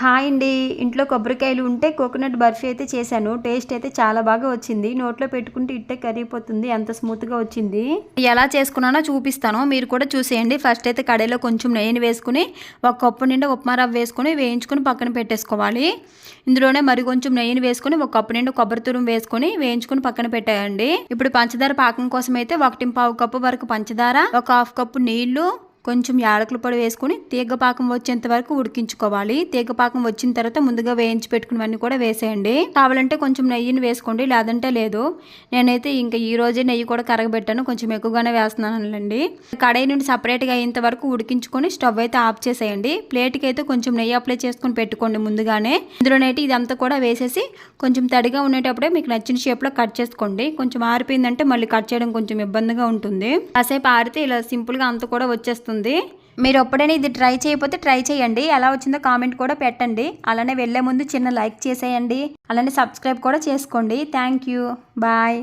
Hi అండి. ఇంట్లో కొబ్బరికాయలు ఉంటే కోకోనట్ బర్ఫీ అయితే చేశాను. టేస్ట్ అయితే చాలా బాగా వచ్చింది. నోట్లో పెట్టుకుంటే ఇట్టే కరిగిపోతుంది. ఎంత స్మూత్గా వచ్చింది. ఎలా చేసుకున్నానో చూపిస్తాను. మీరు కూడా చూసేయండి. ఫస్ట్ అయితే కడాయిలో కొంచెం నెయ్యిని వేసుకుని ఒక కప్పు నిండా ఉప్మా రవ్వ వేసుకుని వేయించుకుని పక్కన పెట్టేసుకోవాలి. ఇందులోనే మరి కొంచెం నెయ్యిని వేసుకుని ఒక కప్పు నిండా కొబ్బరి తురుము వేసుకుని వేయించుకుని పక్కన పెట్టేయండి. ఇప్పుడు పంచదార పాకం కోసం అయితే ఒకటి పావు కప్పు వరకు పంచదార ఒక హాఫ్ కప్పు నీళ్ళు కొంచెం యాలకుల పొడి వేసుకుని తీగపాకం వచ్చేంత వరకు ఉడికించుకోవాలి. తీగపాకం వచ్చిన తర్వాత ముందుగా వేయించి పెట్టుకున్నవన్నీ కూడా వేసేయండి. కావాలంటే కొంచెం నెయ్యిని వేసుకోండి లేదంటే లేదు. నేనైతే ఇంకా ఈ రోజే నెయ్యి కూడా కరగబెట్టాను కొంచెం ఎక్కువగానే వేస్తున్నానండి కడాయి నుండి సపరేట్గా అయ్యేంత వరకు ఉడికించుకొని స్టవ్ అయితే ఆఫ్ చేసేయండి. ప్లేట్కి అయితే కొంచెం నెయ్యి అప్లై చేసుకొని పెట్టుకోండి ముందుగానే. ఇందులోనైతే ఇదంతా కూడా వేసేసి కొంచెం తడిగా ఉండేటప్పుడే మీకు నచ్చిన షేప్లో కట్ చేసుకోండి. కొంచెం ఆరిపోయిందంటే మళ్ళీ కట్ చేయడం కొంచెం ఇబ్బందిగా ఉంటుంది. కాసేపు ఆరితే ఇలా సింపుల్గా అంత కూడా వచ్చేస్తుంది. మీరు ఎప్పుడైనా ఇది ట్రై చేయకపోతే ట్రై చేయండి. ఎలా వచ్చిందో కామెంట్ కూడా పెట్టండి. అలానే వెళ్ళే ముందు చిన్న లైక్ చేసేయండి. అలానే సబ్స్క్రైబ్ కూడా చేసుకోండి. Thank you. బాయ్.